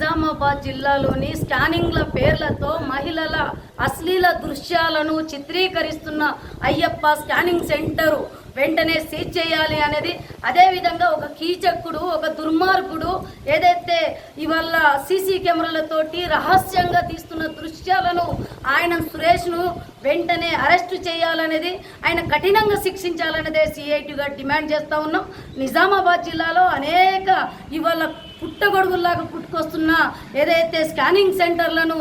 నిజామాబాద్ జిల్లాలోని స్కానింగ్ల పేర్లతో మహిళల అశ్లీల దృశ్యాలను చిత్రీకరిస్తున్న అయ్యప్ప స్కానింగ్ సెంటరు. వెంటనే సీజ్ చేయాలి అనేది. అదేవిధంగా ఒక కీచకుడు ఒక దుర్మార్గుడు ఏదైతే ఇవాళ సీసీ కెమెరాలతోటి రహస్యంగా తీస్తున్న దృశ్యాలను ఆయన సురేష్ను వెంటనే అరెస్టు చేయాలనేది ఆయన కఠినంగా శిక్షించాలనేదే సిఐటిగా డిమాండ్ చేస్తూ ఉన్నాం. నిజామాబాద్ జిల్లాలో అనేక ఇవాళ పుట్టగొడుగుల్లాగా పుట్టుకొస్తున్న ఏదైతే స్కానింగ్ సెంటర్లను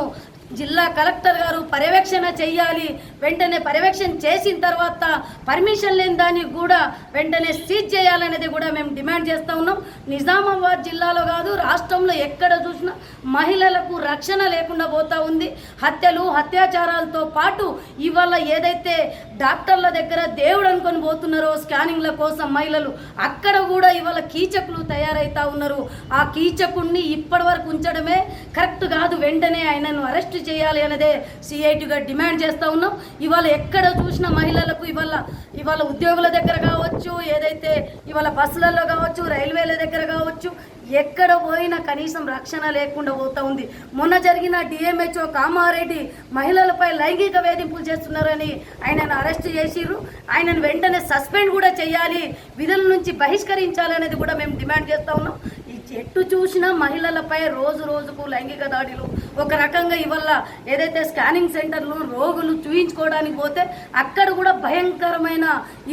జిల్లా కలెక్టర్ గారు పర్యవేక్షణ చేయాలి వెంటనే పర్యవేక్షణ చేసిన తర్వాత పర్మిషన్ లేని దానికి కూడా వెంటనే సీజ్ చేయాలనేది కూడా మేము డిమాండ్ చేస్తూ ఉన్నాం. నిజామాబాద్ జిల్లాలో కాదు రాష్ట్రంలో ఎక్కడ చూసినా మహిళలకు రక్షణ లేకుండా పోతా ఉంది. హత్యలు అత్యాచారాలతో పాటు ఇవాళ ఏదైతే డాక్టర్ల దగ్గర దేవుడు అనుకొని పోతున్నారో స్కానింగ్ల కోసం మహిళలు అక్కడ కూడా ఇవాళ కీచకులు తయారైతా ఉన్నారు. ఆ కీచకుడిని ఇప్పటి వరకు ఉంచడమే కరెక్ట్ కాదు. వెంటనే ఆయనను అరెస్ట్ చేయాలి అనేదే సిఐటిగా డిమాండ్ చేస్తూ ఉన్నాం. ఇవాళ ఎక్కడ చూసిన మహిళలకు ఇవాళ ఇవాళ ఉద్యోగుల దగ్గర కావచ్చు ఏదైతే ఇవాళ బస్సులలో కావచ్చు రైల్వేల దగ్గర కావచ్చు ఎక్కడ పోయినా కనీసం రక్షణ లేకుండా పోతా ఉంది. మొన్న జరిగిన డిఎంహెచ్ఓ కామారెడ్డి మహిళలపై లైంగిక వేధింపులు చేస్తున్నారని ఆయనను అరెస్ట్ అరెస్ట్ చేసిర్రు. ఆయనను వెంటనే సస్పెండ్ కూడా చేయాలి. విధుల నుంచి బహిష్కరించాలనేది కూడా మేము డిమాండ్ చేస్తూ ఉన్నాం. ఈ చెట్టు చూసినా మహిళలపై రోజు రోజుకు లైంగిక దాడులు. ఒక రకంగా ఇవల్ల ఏదైతే స్కానింగ్ సెంటర్లు రోగులు చూయించుకోవడానికి పోతే అక్కడ కూడా భయంకరమైన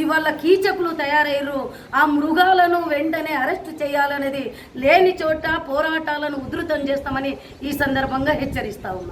ఇవాళ కీచకులు తయారయ్యారు ఆ మృగాలను వెంటనే అరెస్ట్ చేయాలనేది లేని చోట పోరాటాలను ఉధృతం చేస్తామని ఈ సందర్భంగా హెచ్చరిస్తా ఉన్నాం.